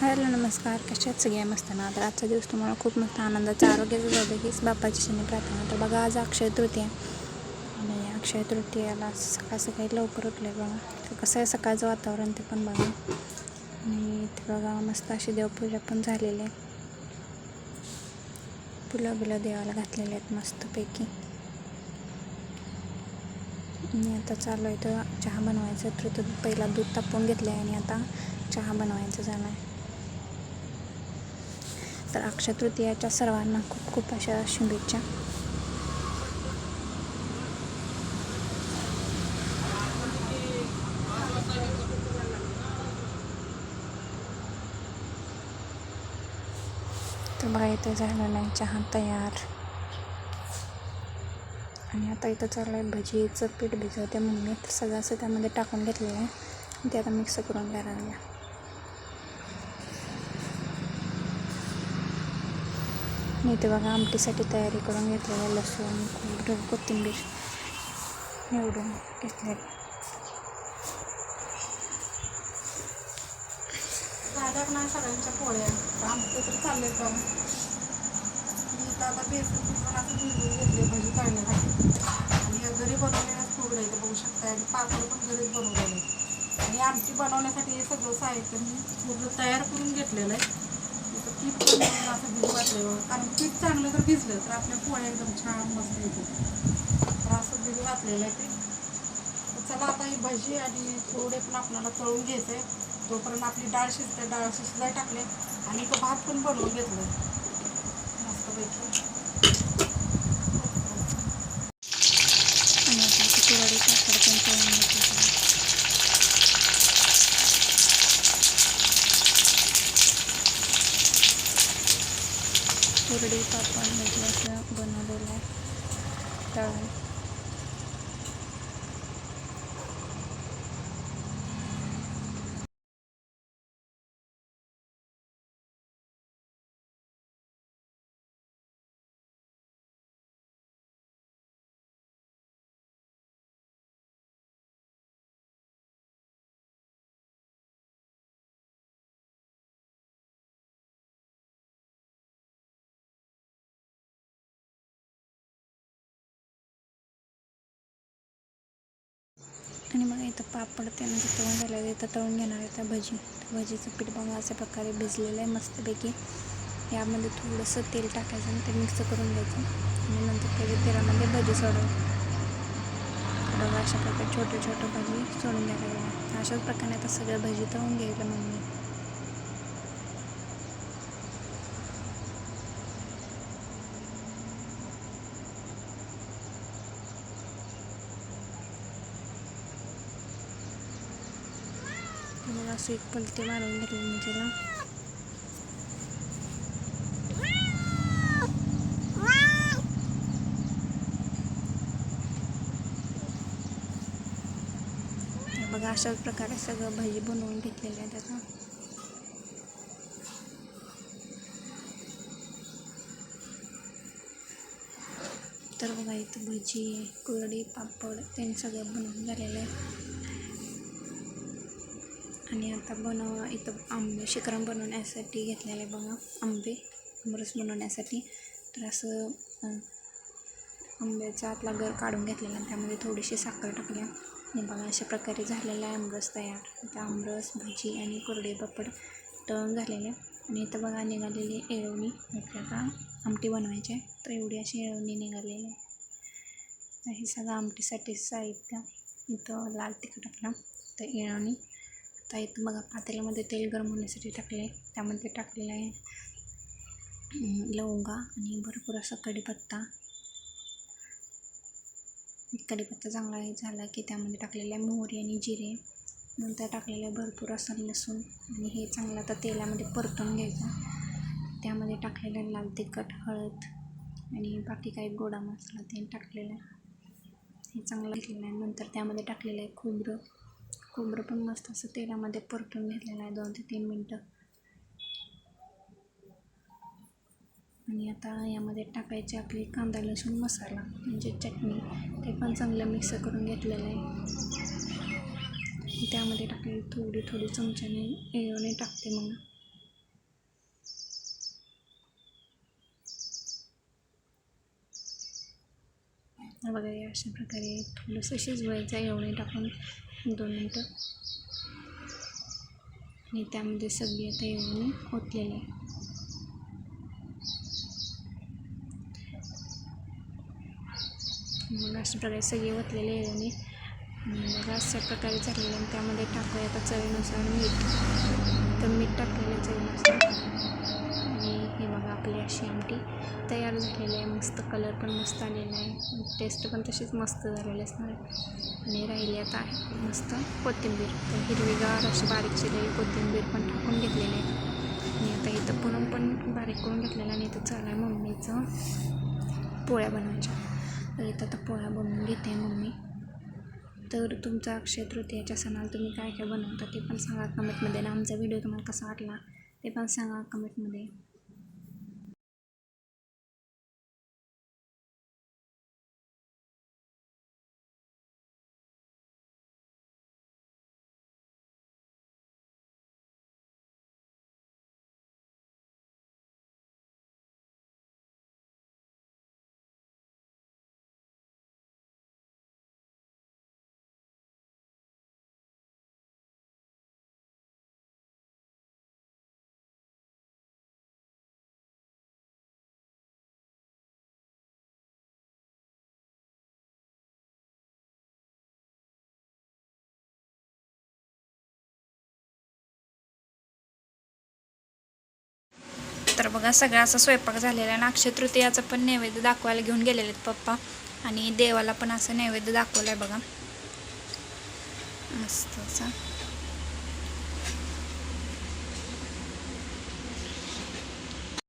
Hello नमस्कार. कशात सगळ्या मस्त ना? तर आजचा दिवस तुम्हाला खूप मस्त आनंदाचा आरोग्याचा जाऊ दे हीच बाप्पाची शनी प्रार्थना. तर बघा आज अक्षय तृतीया. आणि अक्षय तृतीयाला सकाळ सकाळी लवकर उठले बघा. तर कसं आहे सकाळचं वातावरण ते पण बघा. आणि ते बघा मस्त अशी देवपूजा पण झालेली आहे. फुलं बिलं देवाला घातलेले आहेत मस्तपैकी. आणि आता चालू आहे तर चहा बनवायचं. तर पहिला दूध तापवून घेतलं आहे आणि आता चहा बनवायचं झालं आहे तर अक्षय तृतीयाच्या सर्वांना खूप खूप अशा शुभेच्छा. तर बघा इथे झालं नाही चहा तयार. आणि आता इथं चाललं आहे भजीचं पीठ भिजवते. मम्मी तर सगळं असं त्यामध्ये टाकून घेतलेलं आहे. ते आता मिक्स करून घ्यायला लागल्या मी इथे बघा आमटीसाठी तयारी करून घेतलेलं लसूण खोबरं कोथिंबीर निवडून घेतले राहतात नाही सगळ्यांच्या पोळ्या तर तर चाललंय का मी तर आता बेसन पण असं भिजवून घेतले भजी काढण्यासाठी आणि हे घरी बनवलेलं फूड आहे बघू शकता आणि पापड पण घरीच बनवलेले आणि आमटी बनवण्यासाठी हे सगळं साहित्य मी पूर्ण तयार करून घेतलेलं आहे. पीठ पण असं भिजू घातलं कारण पीठ चांगलं जर भिजलं तर आपल्या पोळ्या एकदम छान मस्त येते. तर असं भिजू घातलेलं आहे ते. चला आता ही भजी आणि थोडे पण आपल्याला तळून घ्यायचं आहे तोपर्यंत आपली डाळ शिजते डाळ शिजला टाकले आणि तो भात पण बनवून घेतला मस्तपैकी आणि आता इथे कुरवडी पापड पण तळून घेतले कुरडी पापड म्हणजे असं बनवलेलं आहे. तळून आणि मग इथं पापड ते म्हणजे तळून झालेलं आहे इथं तळून घेणार आहे त्या भजी. भजीचं पीठ बघा अशा प्रकारे भिजलेलं आहे मस्तपैकी. यामध्ये थोडंसं तेल टाकायचं आणि ते मिक्स करून घ्यायचं. आणि नंतर त्याच्या तेलामध्ये भजी सोडव बघा अशा प्रकारे छोटे छोटे भजी सोडून घ्यायला अशाच प्रकारे आता सगळं भजी तळून घ्यायला मम्मी मग असं एक पलटी मारून घेतली मी तिला. बघा अशाच प्रकारे सगळं भाजी बनवून घेतलेलं आहे त्याचा. तर बघा इथं भजी कुरडी पापड ते सगळं बनवून झालेलं आहे. आणि आता बनव इथं आंबे शिकरम बनवण्यासाठी घेतलेलं आहे बघा आंबे आमरस बनवण्यासाठी. तर असं आंब्याचा आतला गर काढून घेतलेला त्यामध्ये थोडीशी साखर टाकल्या. आणि बघा अशा प्रकारे झालेला आहे आमरस तयार. आता आमरस भजी आणि कोरडे पापड तळून झालेले. आणि इथं बघा निघालेली येळवणी. आपल्याला आमटी बनवायची आहे. तर एवढी अशी येळवणी निघालेली आहे. हे सगळं आमटीसाठी साहित्य इथं लाल तिखट आपलं. तर येळवणी. आता इथं बघा पातेल्यामध्ये तेल गरम होण्यासाठी टाकले त्यामध्ये टाकलेलं आहे लवंगा आणि भरपूर असा कढीपत्ता. कढीपत्ता चांगला हे झाला की त्यामध्ये टाकलेलं आहे मोहरी आणि जिरे. नंतर टाकलेलं आहे भरपूर असं लसूण आणि हे चांगलं आता तेलामध्ये परतून घ्यायचं. त्यामध्ये टाकलेलं आहे लाल तिखट हळद आणि बाकी काही गोडा मसाला ते टाकलेला आहे. हे चांगलं घेतलेलं आहे. नंतर त्यामध्ये टाकलेलं आहे खोबरं. खोबरं पण मस्त असं तेलामध्ये परतून घेतलेलं आहे दोन ते तीन मिनटं. आणि आता यामध्ये टाकायची आपली कांदा लसूण मसाला म्हणजे चटणी ते पण चांगलं मिक्स करून घेतलेलं आहे. त्यामध्ये टाकले थोडी थोडी चमच्याने एवढे टाकते मग. वगैरे अशा प्रकारे थोडंसं शिजवायचं एवढे टाकून दोन मिनटं. आणि त्यामध्ये सगळी आता येऊन ओतलेली आहे. मग अशा प्रकारे सगळे ओतलेले एवढे मग अशा प्रकारे झालेले आणि त्यामध्ये टाकूया आता चवीनुसार मीठ. तर मीठ टाकलेलं चवीनुसार. आपली अशी आमटी तयार झालेली आहे. मस्त कलर पण मस्त आलेला आहे. टेस्ट पण तशीच मस्त झालेली असणार आहे. आणि राहिली आता मस्त कोथिंबीर. तर हिरवीगार अशी बारीक चिरलेली कोथिंबीर पण टाकून घेतलेली आहे. आणि आता इथं पुन्हा पण बारीक करून घेतलेलं आणि इथं चालू आहे मम्मीचं पोळ्या बनवायच्या. तर इथं आता पोळ्या बनवून घेते मम्मी. तर तुमचा अक्षय तृतीयाच्या सणाला तुम्ही काय काय बनवता ते पण सांगा कमेंटमध्ये. आणि आमचा व्हिडिओ तुम्हाला कसा वाटला ते पण सांगा कमेंटमध्ये. तर बघा सगळा असा स्वयंपाक झालेला आहे. आणि अक्षय तृतीयाचं पण नैवेद्य दाखवायला घेऊन गेलेले आहेत पप्पा. आणि देवाला पण असं नैवेद्य दाखवलं आहे बघा. मस्त असा.